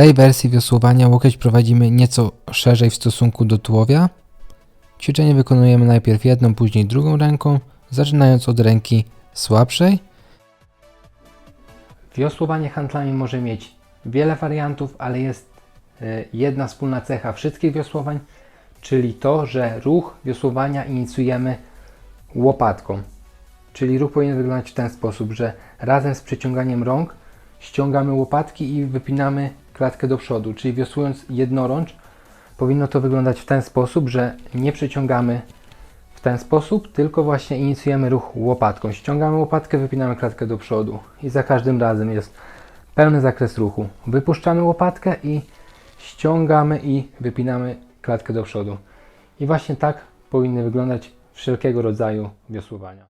tej wersji wiosłowania łokieć prowadzimy nieco szerzej w stosunku do tułowia. Ćwiczenie wykonujemy najpierw jedną, później drugą ręką, zaczynając od ręki słabszej. Wiosłowanie handlami może mieć wiele wariantów, ale jest e, jedna wspólna cecha wszystkich wiosłowań, czyli to, że ruch wiosłowania inicjujemy łopatką. Czyli ruch powinien wyglądać w ten sposób, że razem z przeciąganiem rąk ściągamy łopatki i wypinamy klatkę do przodu. Czyli wiosłując jednorącz, powinno to wyglądać w ten sposób, że nie przeciągamy w ten sposób, tylko właśnie inicjujemy ruch łopatką. Ściągamy łopatkę, wypinamy klatkę do przodu i za każdym razem jest pełny zakres ruchu. Wypuszczamy łopatkę i ściągamy i wypinamy klatkę do przodu. I właśnie tak powinny wyglądać wszelkiego rodzaju wiosłowania.